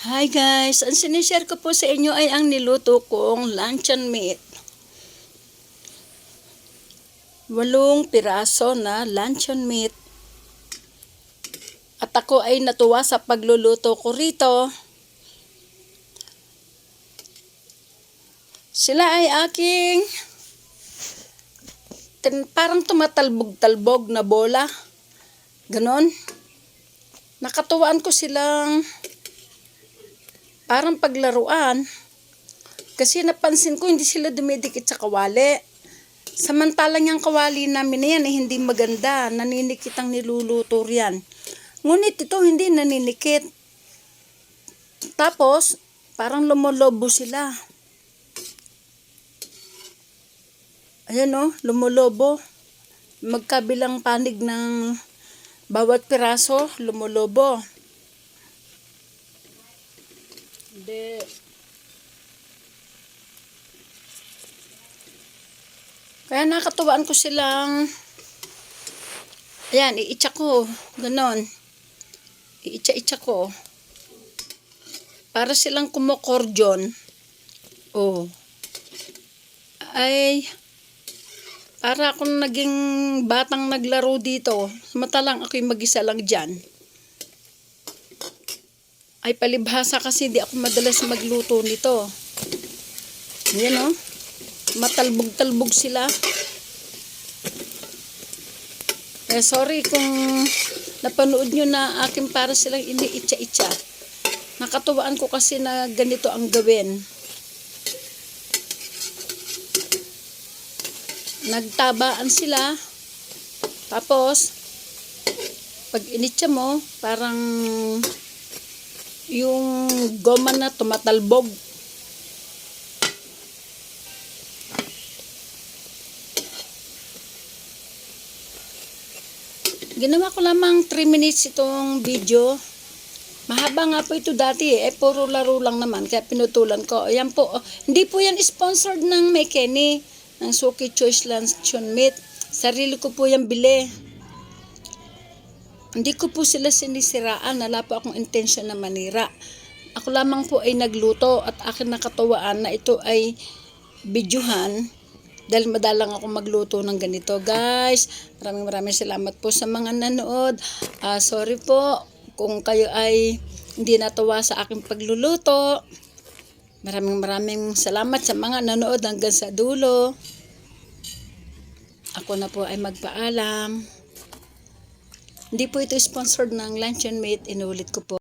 Hi guys! Ang sinishare ko po sa inyo ay ang niluto kong luncheon meat. Walong piraso na luncheon meat. At ako ay natuwa sa pagluluto ko rito. Sila ay aking tin- parang tumatalbog-talbog na bola. Ganon. Nakatuwaan ko silang parang paglaruan. Kasi napansin ko hindi sila dumidikit sa kawali. Samantalang yung kawali namin na yan eh, hindi maganda. Naninikit ang niluluto riyan. Ngunit ito hindi naninikit. Tapos, parang lumolobo sila. Ayan o, lumolobo. Magkabilang panig ng bawat piraso, lumolobo. Hindi. Kaya nakatuwaan ko silang Ayan, iitsa ko. Ganon. Iitsa-itsa ko. Para silang kumokordyon. Oh. Ay, para akong naging batang naglaro dito. Matalang ako'y mag-isa lang dyan. Ay, palibhasa kasi di ako madalas magluto nito. Yan o. Matalbog-talbog sila. Eh, sorry kung napanood nyo na akin para silang iniitsa-itsa. Nakatuwaan ko kasi na ganito ang gawin. Nagtabaan sila. Tapos, pag initsa mo, parang yung goma na tumatalbog. Ginawa ko lamang 3 minutes itong video. Mahaba nga po ito dati eh. Puro laro lang naman. Kaya pinutulan ko. Ayan po. oh, Hindi po yan sponsored ng May Kenny. Ng Suki Choice Luncheon Meat. Sarili ko po yan bili. Hindi ko po sila sinisiraan. Wala po akong intensyon na manira. Ako lamang po ay nagluto at akin nakatawaan na ito ay videohan dahil madalang ako magluto ng ganito. Guys maraming maraming salamat po sa mga nanood. Ah, sorry po kung kayo ay hindi natuwa sa aking pagluluto. Maraming maraming salamat sa mga nanood hanggang sa dulo. Ako na po ay magpaalam hindi po ito sponsored ng luncheon meat inulit ko po